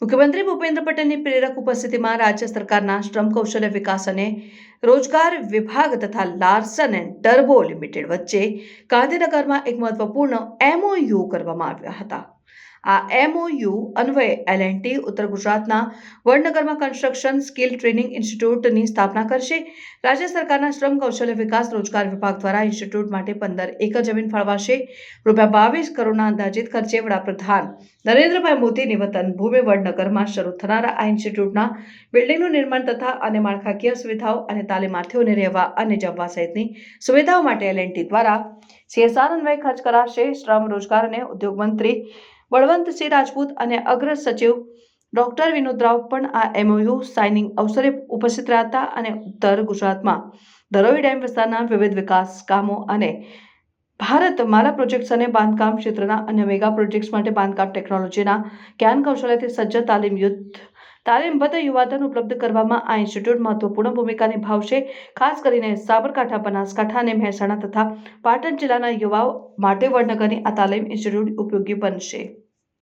મુખ્યમંત્રી ભૂપેન્દ્ર પટેલની પ્રેરક ઉપસ્થિતિમાં રાજ્ય સરકારના શ્રમ કૌશલ્ય વિકાસ અને રોજગાર વિભાગ તથા લાર્સન એન્ડ ટર્બો લિમિટેડ વચ્ચે ગાંધીનગરમાં એક મહત્વપૂર્ણ એમઓયુ કરવામાં આવ્યા હતા. આ એમઓયુ અન્વયે એલએનટી ઉત્તર ગુજરાતના વડનગરમાં કન્સ્ટ્રક્શન સ્કિલ ટ્રેનિંગ ઇન્સ્ટિટ્યૂટની સ્થાપના કરશે. રાજ્ય સરકારના શ્રમ કૌશલ્ય વિકાસ રોજગાર વિભાગ દ્વારા ઇન્સ્ટિટ્યૂટ માટે પંદર એકર જમીન ફાળવાશે. રૂપિયા બાવીસ કરોડના અંદાજિત ખર્ચે વડાપ્રધાન નરેન્દ્રભાઈ મોદીની વતન ભૂમિ વડનગરમાં શરૂ થનારા આ ઇન્સ્ટિટ્યૂટના બિલ્ડિંગનું નિર્માણ તથા અને માળખાકીય સુવિધાઓ અને તાલીમાર્થીઓને રહેવા અને જમવા સહિતની સુવિધાઓ માટે એલએનટી દ્વારા સીએસઆર અન્વયે ખર્ચ કરાશે. શ્રમ, રોજગાર અને ઉદ્યોગ મંત્રી બળવંતસિંહ રાજપૂત અને અગ્ર સચિવ ડોક્ટર વિનોદ રાવ પણ આ એમઓયુ સાઇનિંગ અવસરે ઉપસ્થિત રહ્યા હતા અને ઉત્તર ગુજરાતમાં ધરોઈ ડેમ વિસ્તારના વિવિધ વિકાસ કામો અને ભારત મારા પ્રોજેક્ટ્સ અને બાંધકામ ક્ષેત્રના અન્ય મેગા પ્રોજેક્ટ્સ માટે બાંધકામ ટેકનોલોજીના જ્ઞાન કૌશલ્યથી સજ્જ તાલીમ યુદ્ધ તાલીમબદ્ધ યુવાધન ઉપલબ્ધ કરવામાં આ ઇન્સ્ટિટ્યૂટ મહત્વપૂર્ણ ભૂમિકા નિભાવશે. ખાસ કરીને સાબરકાંઠા, બનાસકાંઠા અને મહેસાણા તથા પાટણ જિલ્લાના યુવાઓ માટે વડનગરની આ તાલીમ ઇન્સ્ટિટ્યૂટ ઉપયોગી બનશે.